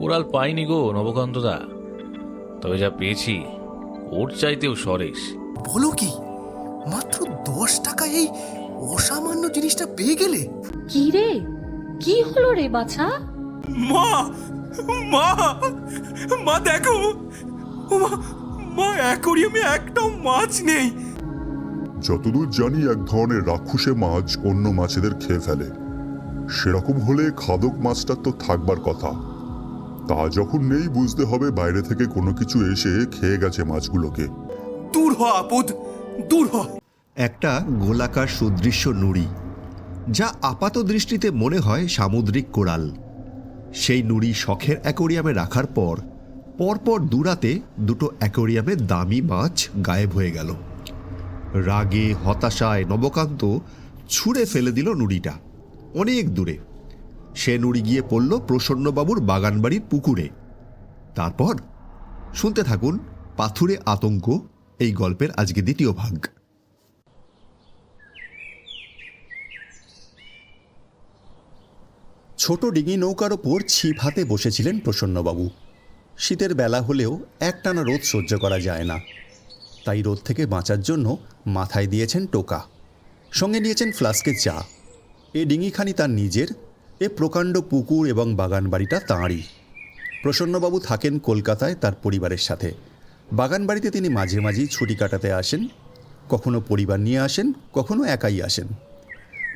Coral পাইনি গো নবকান্তদা। তবে যা পেয়েছি ওর চাইতেও সরেশ। বলো কি মাত্র দশ টাকা এই অসামান্য জিনিসটা পেয়ে গেলে? কি রে? কি হলো রে বাছা? মা মা মা দেখো মা মা অ্যাকোরিয়ামে একটাও মাছ নেই। যতদূর জানি এক ধরনের রাক্ষসে মাছ অন্য মাছেদের খেয়ে ফেলে। সেরকম হলে খাদক মাছটার তো থাকবার কথা। তা যখন নেই বুঝতে হবে বাইরে থেকে কোনো কিছু এসে খেয়ে গেছে মাছগুলোকে। দূর হ আপদ দূর হ। একটা গোলাকার সুদৃশ্য নুড়ি যা আপাত দৃষ্টিতে মনে হয় সামুদ্রিক কোরাল। সেই নুড়ি শখের অ্যাকোরিয়ামে রাখার পর পরপর দুরাতে দুটো অ্যাকোরিয়ামে দামি মাছ গায়েব হয়ে গেল। রাগে হতাশায় নবকান্ত ছুঁড়ে ফেলে দিল নুড়িটা অনেক দূরে। সে নুড়ি গিয়ে পড়ল প্রসন্নবাবুর বাগানবাড়ির পুকুরে। তারপর শুনতে থাকুন পাথুরে আতঙ্ক, এই গল্পের আজকে দ্বিতীয় ভাগ। ছোট ডিঙি নৌকার ওপর ছিপ হাতে বসেছিলেন প্রসন্নবাবু। শীতের বেলা হলেও একটানা রোদ সহ্য করা যায় না। তাই রোদ থেকে বাঁচার জন্য মাথায় দিয়েছেন টোকা। সঙ্গে নিয়েছেন ফ্লাস্কের চা। এ ডিঙিখানি তার নিজের এ প্রকাণ্ড পুকুর এবং বাগান বাড়িটা তাঁরই। প্রসন্নবাবু থাকেন কলকাতায় তার পরিবারের সাথে। বাগান বাড়িতে তিনি মাঝে মাঝেই ছুটি কাটাতে আসেন। কখনো পরিবার নিয়ে আসেন, কখনো একাই আসেন।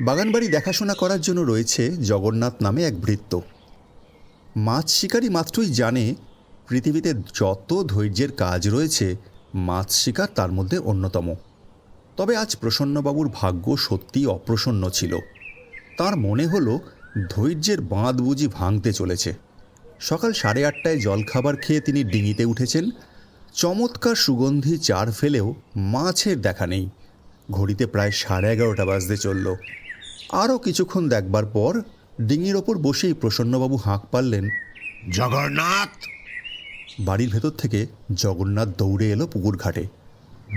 বাগানবাড়ি দেখাশোনা করার জন্য রয়েছে জগন্নাথ নামে এক ভৃত্য মাছ শিকারী মাত্রই জানে পৃথিবীতে যত ধৈর্যের কাজ রয়েছে, মাছ শিকার তার মধ্যে অন্যতম। তবে আজ প্রসন্নবাবুর ভাগ্য সত্যিই অপ্রসন্ন ছিল। তার মনে হলো ধৈর্যের বাঁধ বুঝি ভাঙতে চলেছে। সকাল সাড়ে আটটায় জলখাবার খেয়ে তিনি ডিঙিতে উঠেছেন। চমৎকার সুগন্ধি চার ফেলেও মাছের দেখা নেই। ঘড়িতে প্রায় সাড়ে এগারোটা বাজতে চলল। আরও কিছুক্ষণ দেখবার পর ডিঙির ওপর বসেই প্রসন্নবাবু হাঁক পারলেন, জগন্নাথ! বাড়ির ভেতর থেকে জগন্নাথ দৌড়ে এলো পুকুর ঘাটে।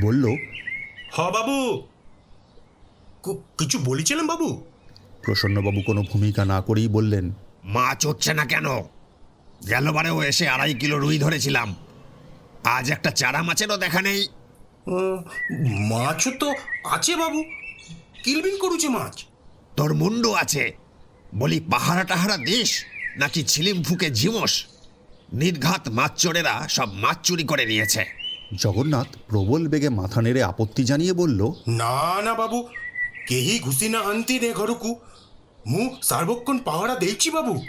বলল, হ, বাবু। কিছু বলেছিলাম বাবু? প্রসন্নবাবু কোনো ভূমিকা না করেই বললেন মাছ হচ্ছে না কেন? গেলবারেও এসে আড়াই কিলো রুই ধরেছিলাম। আজ একটা চারা মাছেরও দেখা নেই। উম, মাছ তো আছে বাবু। কিলবিল করুছে মাছ। তোর মুন্ডু আছে। বলি পাহারা টাহারা দেশ নাকি ছিলিম ফুকে ঝিমস? নির্ঘাত মাছ চোরেরা সব মাছ চুরি করে নিয়েছে। জগন্নাথ প্রবল বেগে মাথা নেড়ে আপত্তি জানিয়ে বলল না না বাবু কেহি ঘুষি না আনতি রে ঘরকু মু সার্বক্ষণ পাহারা ଦେଇছি বাবু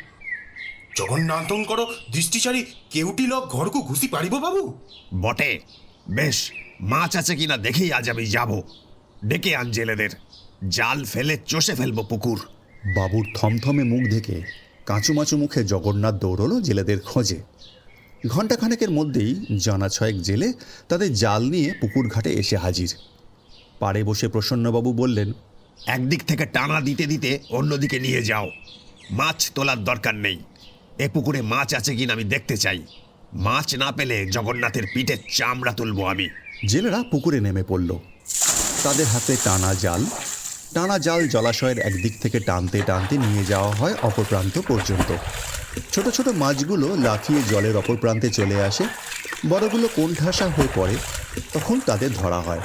জগন্নাথঙ্কর দৃষ্টিচারী কেউটি লোক ঘরকু ঘুষি পারিব বাবু বটে। বেশ মাছ আছে কিনা দেখেই আজ আমি যাব। ডেকে আন জেলেদের। জাল ফেলে চষে ফেলব পুকুর। বাবুর থমথমে মুখ দেখে কাঁচুমাচু মুখে জগন্নাথ দৌড়ল জেলেদের খোঁজে। ঘণ্টাখানেকের মধ্যেই জানা ছয়েক জেলে তাদের জাল নিয়ে পুকুর ঘাটে এসে হাজির। পাড়ে বসে প্রসন্নবাবু বললেন একদিক থেকে টানা দিতে দিতে অন্যদিকে নিয়ে যাও। মাছ তোলার দরকার নেই। এ পুকুরে মাছ আছে কিনা আমি দেখতে চাই। মাছ না পেলে জগন্নাথের পিঠে চামড়া তুলবো আমি। জেলেরা পুকুরে নেমে পড়ল। তাদের হাতে টানা জাল। টানা জাল জলাশয়ের একদিক থেকে টানতে টানতে নিয়ে যাওয়া হয় অপর প্রান্ত পর্যন্ত। ছোট ছোট মাছগুলো লাফিয়ে জলের অপর প্রান্তে চলে আসে। বড়গুলো কোণঠাসা হয়ে পড়ে। তখন তাদের ধরা হয়।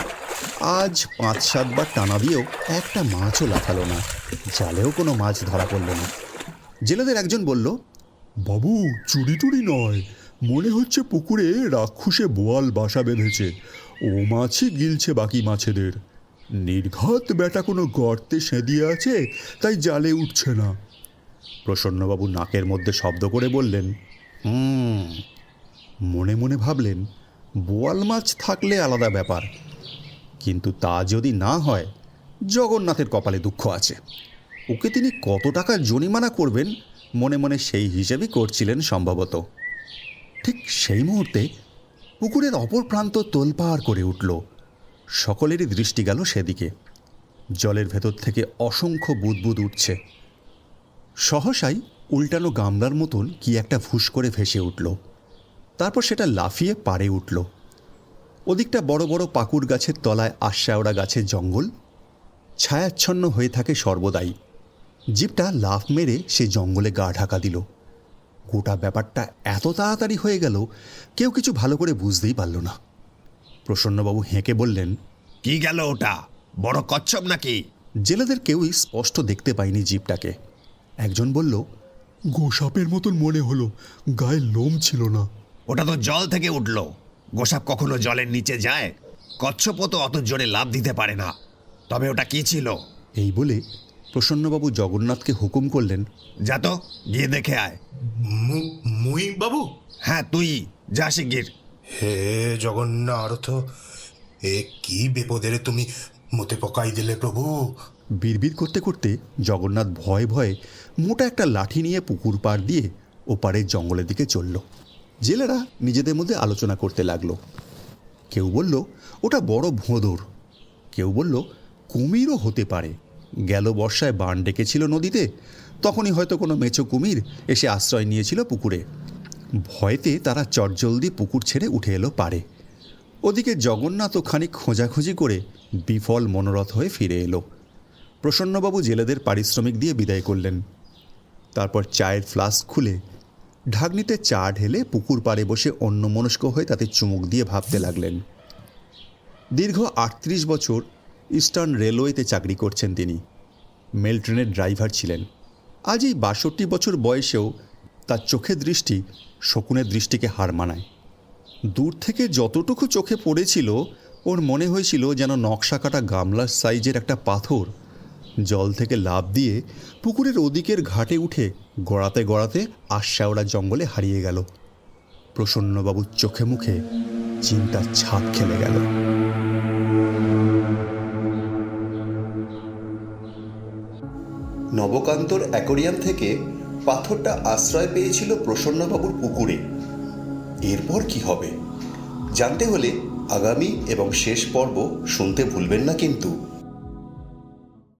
আজ পাঁচ সাতবার টানা দিয়েও একটা মাছও লাফালো না। জালেও কোনো মাছ ধরা পড়ল না। জেলেদের একজন বলল, বাবু, চুরি টুরি নয়। মনে হচ্ছে পুকুরে রাক্ষসে বোয়াল বাসা বেঁধেছে। ও মাছই গিলছে বাকি মাছেদের। নির্ঘাত বেটা কোনো গর্তে সেঁদিয়ে আছে, তাই জালে উঠছে না। প্রসন্নবাবু নাকের মধ্যে শব্দ করে বললেন, হুম। মনে মনে ভাবলেন, বোয়াল মাছ থাকলে আলাদা ব্যাপার। কিন্তু তা যদি না হয়, জগন্নাথের কপালে দুঃখ আছে। ওকে তিনি কত টাকা জরিমানা করবেন, মনে মনে সেই হিসেবেই করছিলেন সম্ভবত। ঠিক সেই মুহূর্তে পুকুরের অপর প্রান্ত তোলপাড় করে উঠল। সকলেরই দৃষ্টি গেল সেদিকে। জলের ভেতর থেকে অসংখ্য বুদবুদ উঠছে। সহসাই উল্টানো গামলার মতন কি একটা ফুস করে ভেসে উঠল। তারপর সেটা লাফিয়ে পাড়ে উঠল। ওদিকটা বড় বড় পাকুর গাছের তলায় আশ্বাওড়া গাছের জঙ্গল। ছায়াচ্ছন্ন হয়ে থাকে সর্বদাই। জিপটা লাফ মেরে সে জঙ্গলে গা ঢাকা দিল। গোটা ব্যাপারটা এত তাড়াতাড়ি হয়ে গেল কেউ কিছু ভালো করে বুঝতেই পারল না। প্রসন্নবাবু হেঁকে বললেন কি গেল ওটা? বড় কচ্ছপ নাকি? জেলেদের কেউই স্পষ্ট দেখতে পায়নি জীবটাকে। একজন বলল গোসাপের মতন মনে হলো গায়ে লোম ছিল না। ওটা তো জল থেকে উঠল। গোসাপ কখনো জলের নিচে যায়? কচ্ছপও তো অত জোরে লাভ দিতে পারে না। তবে ওটা কি ছিল? এই বলে প্রসন্নবাবু জগন্নাথকে হুকুম করলেন যা তো গিয়ে দেখে আয়। মুই বাবু হ্যাঁ তুই যা শিগগির। হে জগন্নাথ এ কি বিপদের তুমি মতে পকাই দিলে প্রভু? বিড়বিড় করতে করতে জগন্নাথ ভয়ে ভয়ে মোটা একটা লাঠি নিয়ে পুকুর পাড় দিয়ে ওপারের জঙ্গলের দিকে চলল। জেলেরা নিজেদের মধ্যে আলোচনা করতে লাগল। কেউ বলল, ওটা বড় ভোঁদর। কেউ বলল, কুমিরও হতে পারে। গেল বর্ষায় বান ডেকেছিল নদীতে। তখনই হয়তো কোনো মেচো কুমির এসে আশ্রয় নিয়েছিল পুকুরে। ভয়েতে তারা চটজলদি পুকুর ছেড়ে উঠে এলো পারে ওদিকে জগন্নাথও খানিক খোঁজাখুঁজি করে বিফল মনোরথ হয়ে ফিরে এলো। প্রসন্নবাবু জেলেদের পারিশ্রমিক দিয়ে বিদায় করলেন। তারপর চায়ের ফ্লাস্ক খুলে ঢাকনিতে চা ঢেলে পুকুর পাড়ে বসে অন্যমনস্ক হয়ে তাতে চুমুক দিয়ে ভাবতে লাগলেন। দীর্ঘ আটত্রিশ বছর ইস্টার্ন রেলওয়েতে চাকরি করছেন তিনি। মেল ট্রেনের ড্রাইভার ছিলেন। আজ এই বাষট্টি বছর বয়সেও তার চোখের দৃষ্টি শকুনের দৃষ্টিকে হার মানায়। দূর থেকে যতটুকু চোখে পড়েছিল, ওর মনে হয়েছিল যেন নকশা কাটা গামলার সাইজের একটা পাথর জল থেকে লাফ দিয়ে পুকুরের ওদিকের ঘাটে উঠে গড়াতে গড়াতে আশ্বাওড়া জঙ্গলে হারিয়ে গেল। প্রসন্নবাবুর চোখে মুখে চিন্তার ছাপ খেলে গেল। নবকান্তর অ্যাকোরিয়াম থেকে পাথরটা আশ্রয় পেয়েছিল প্রসন্নবাবুর পুকুরে। এরপর কি হবে? জানতে হলে আগামী এবং শেষ পর্ব শুনতে ভুলবেন না কিন্তু।